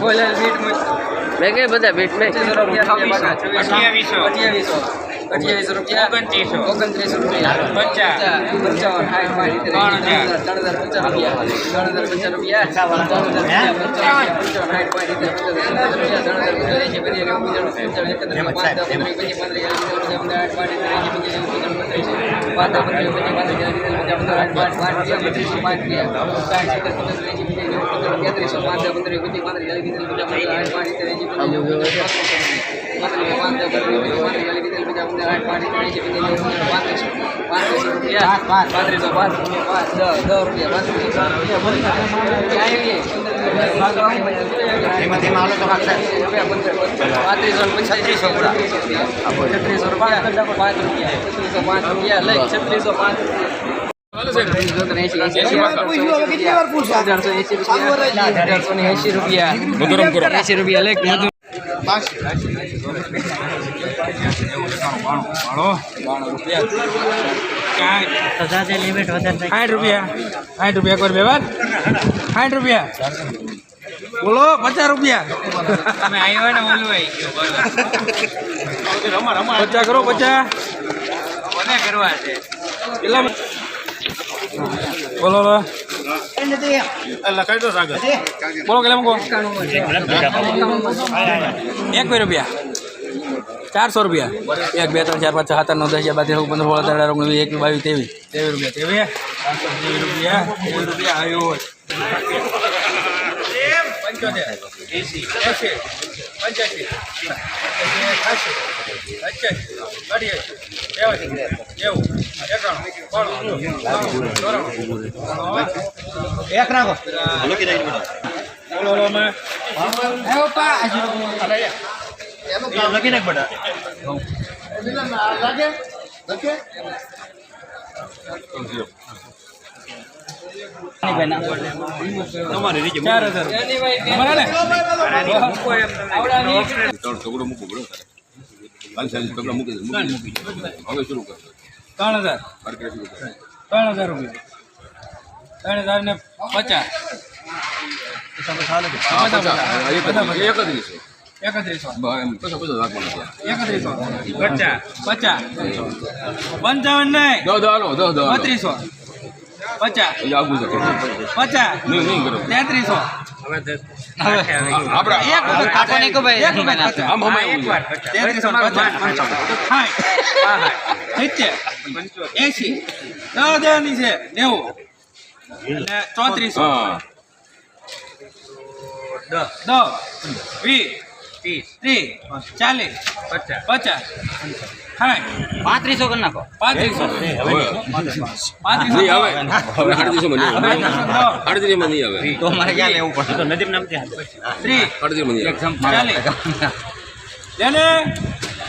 બોલે બીટ મેં કઈ બધા બીટ મેં અઠ્યાવીસો. અઠ્યાવીસો. અઠ્યાવીસો રૂપિયા ઓગણત્રીસો. ઓગણત્રીસો રૂપિયા પચાસ. પંચાવન સાઠ પાંચ ત્રણ હજાર. ત્રણ હજાર પચાસ રૂપિયા ત્રણ હજાર પચાસ રૂપિયા ત્રણ હજાર પંચાવન પાંચ પંચાવન, સાઠ, પાંચ, દસ, પંદર, પંદર, પંદર, પંદર, પાંત્રીસો પાંત્રીસો પાંચ પાંચ દસ દસ રૂપિયા. પાંત્રીસો પાંચ રૂપિયા પાંત્રીસો પૂરા છત્રીસો રૂપિયા પાંચ રૂપિયા છત્રીસો પાંચ રૂપિયા લઈ. છત્રીસો પાંચ રૂપિયા રૂપિયા સાઠ રૂપિયા. સાઠ રૂપિયા કોઈ બે સાઠ રૂપિયા. બોલો પચાસ રૂપિયા. પચાસ કરો પચાસ. બોલો કરવા એક બે રૂપિયા. ચારસો રૂપિયા. એક, બે, ત્રણ, ચાર, પાંચ સાત, આઠ, નવ, દસ, અગિયાર, બાર, તેર પંદર, સોળ અઢાર વીસ બાવીસ, ત્રેવીસ. ત્રેવીસ રૂપિયા. તેવી રૂપિયા. ત્રેવીસ રૂપિયા. આવ્યો પંચોતેર એસી. પંચ્યાસી. અઠ્યાસી એકાણું. ચોરાણું. એક રાખો બોલો બોલો અમે ચાર હજાર અમારા ને ત્રણ ટુકડો મૂકવો પડે કાલ સાંજે ટુકડા મૂકી દે મૂકી દે. હવે શરૂ કર ત્રણ હજાર માર્કેટ શરૂ કર ત્રણ હજાર રૂપિયા ત્રણ હજાર ને પચાસ. એકત્રીસ. પચાસ. પચાસ એકત્રીસો. પચાસ. પચાસ. પંચાવન નહીં. બત્રીસો. પચાસ. પચાસ. નહીં, નહીં કરો. તેત્રીસો. ને એસી દસ હજારની છે નેવું. અને ચોત્રીસો. હા. દસ વીસ ત્રીસ. ત્રીસ ચાલીસ પચાસ. પચાસ સાઠ. પાંત્રીસો કરી નાખો. પાંત્રીસો. હવે. પાંત્રીસો. હવે નહીં આવે. નહીં આવે. તો મારે ક્યાં લેવું પડશે ત્રીસ આડત્રીસમાં નહીં આવે. ચાલીસ.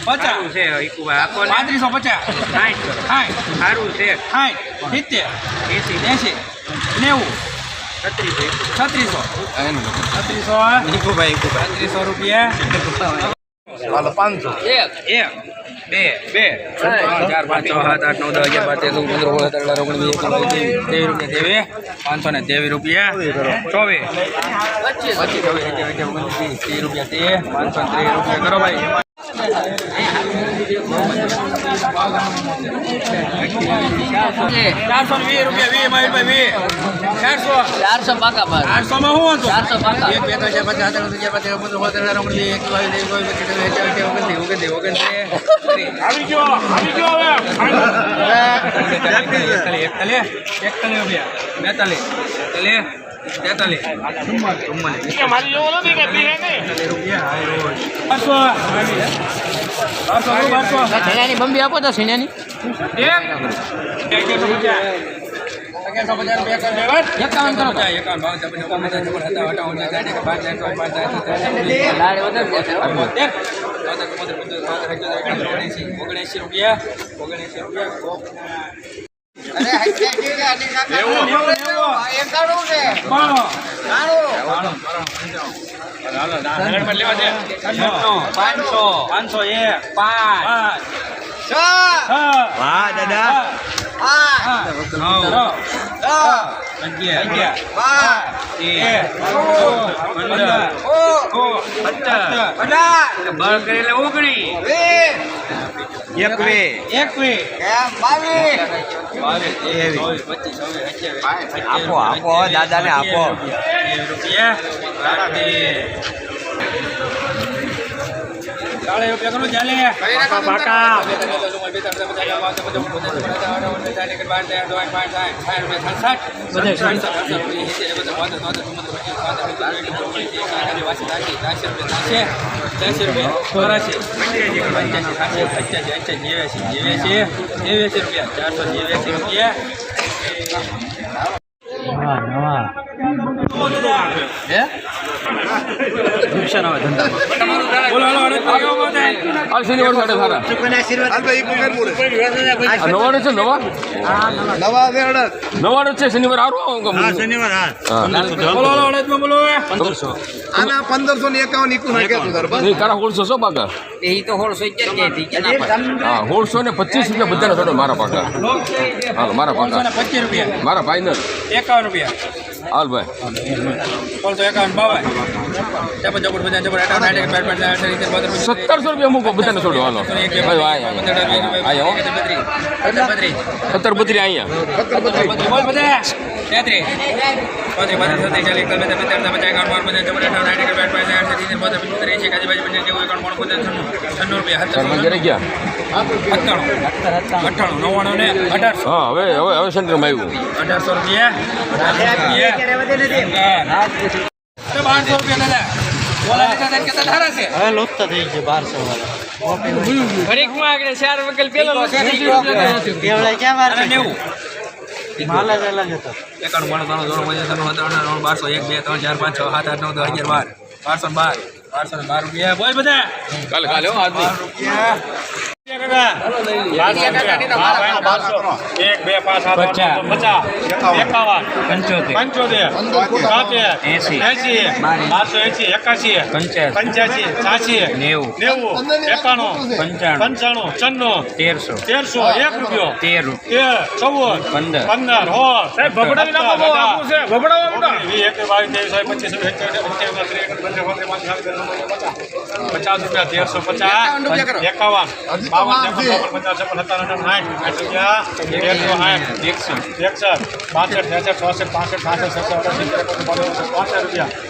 તેને પચાસ પાંત્રીસો પચાસ. સાઠ. સારું છે. સાઠ સિત્તેર. એસી. એસી. નેવું. છત્રીસો. છત્રીસો. છત્રીસો. રૂપિયા. એક. એક. બે. બે. ચાર પાંચ છ સાત આઠ નવ દસ અગિયાર બાર તેર પંદર સોળ અઢાર ઓગણીસ વીસ એકવીસ બાવીસ ત્રેવીસ રૂપિયા તેવી પાંચસો ને તેવી રૂપિયા. ચોવીસ. પચીસ. ચોવીસ ત્રીસ ત્રીસ રૂપિયા તે. પાંચસો ને ત્રીસ રૂપિયા કરો ભાઈ. ચારસો વીસ રૂપિયા વીસ મારી વીસ ચારસો ચારસો પાકા ચારસો માં શું હતું ચારસો પાકા એક બે ત્રણ ચાર પાંચ સાત આઠ નવ દસ અગિયાર બાર તેર ચૌદ પંદર સોળ સત્તર અઢાર ઓગણીસ વીસ એકવીસ બાવીસ ત્રેવીસ ચોવીસ પચીસ છવ્વીસ સત્તાવીસ અઠ્યાવીસ ઓગણત્રીસ ઓગણત્રીસ ઓગણત્રીસ એકતાલીસ એકતાલીસ એકતાલીસ રૂપિયા બેતાલીસ તેતાલીસ તેતાલીસ. બંબી આપો તો સિનેની એકાવન કરો. ઓગણીસ ઓગણસી રૂપિયા ઓગણએંસી રૂપિયા પાંચસો. પાંચસો. એક પાંચ છ. વાહ દાદા. નવ અગિયાર. બાર. તેર પંદર સત્તર ઓગણીસ એકવીસ આપો આપો દાદાને આપો. રૂપિયા. ચાલે રૂપિયા કરું ચાલે બોલો હાલો શનિવાર નવાડે છે નવા નવાડે છે શનિવાર સારું બોલો હાલો અડદમાં બોલો પંદરસો આના પંદરસો ને એકાવન ઈકુ નાખ્યા તારા સોળસો સો પાકા એ તો ના પાડે. હા ને પચીસ રૂપિયા. બધાને થોડો મારા પાકા હાલો મારા પાંચસો પાકા. ને પચીસ રૂપિયા. મારા ફાઈનલ એકાવન રૂપિયા. હાલ ભાઈ સત્તરસો રૂપિયા મૂકો બધાને છોડો હાલો સત્તર બત્રી અહીંયા તેત્રીસ પાંત્રીસ, પાંત્રીસ, સત્રીસ, ચાલીસ, એકતાલીસ, બેતાલીસ, તેતાલીસ, પચાસ, એકાવન, બાવન, પંચાવન, છપ્પન, અઠ્ઠાવન, સાઠ, એકસઠ, બાસઠ, આઠ, સિત્તેર, બોતેર, પંચોતેર, એંશી, એકાસી, બાસી, પંચાસી, નેવું, એકાણું, બાણું, પંચાવન, છન્નું, રૂપિયા ગયા? અઠ્ઠાણું નવ્વાણું ને અઢારસો. હા હવે હવે હવે સેન્ટરમાં આવ્યું. અઢારસો રૂપિયા. બારસો રૂપિયા દાદા. હવે લુપ્ત થઈ ગયું બારસો વાળા. ઘડીકમાં આગળ ચાર વગર પેલો કેવડા ક્યાં વાર નેવું. માલ જ અલગ હતો એકાણું બાણું ત્રાણું ત્રણ પંચાસ ત્રણ બારસો એક બે ત્રણ ચાર પાંચ છ સાત આઠ નવ દસ અગિયાર બાર. બારસો બાર. બારસો બાર રૂપિયા. બોલ બધા. કાલે કાલે હો રૂપિયા. બે પાંચ પચાસ એકાવન પંચોતેર સાતેર એસી એસી બારસો એસી એકાસી પંચ્યાસી છ્યાસી નેવું નેવું એકાણું પંચાણું પંચાણું છન્નું તેરસો તેરસો એક રૂપિયો તેર તેર પંદર પંદર હો સાહેબ ભગડાવી બાવીસ ત્રેવીસ પચીસ પચાસ રૂપિયા, તેરસો પચાસ, એકાવન. બાવન ત્રેપન પચાસ છપ્પન સત્તાવન સાઠ સાઠ રૂપિયા સાઠ એકસઠ બાસઠ ત્રેસઠ ચોસઠ રૂપિયા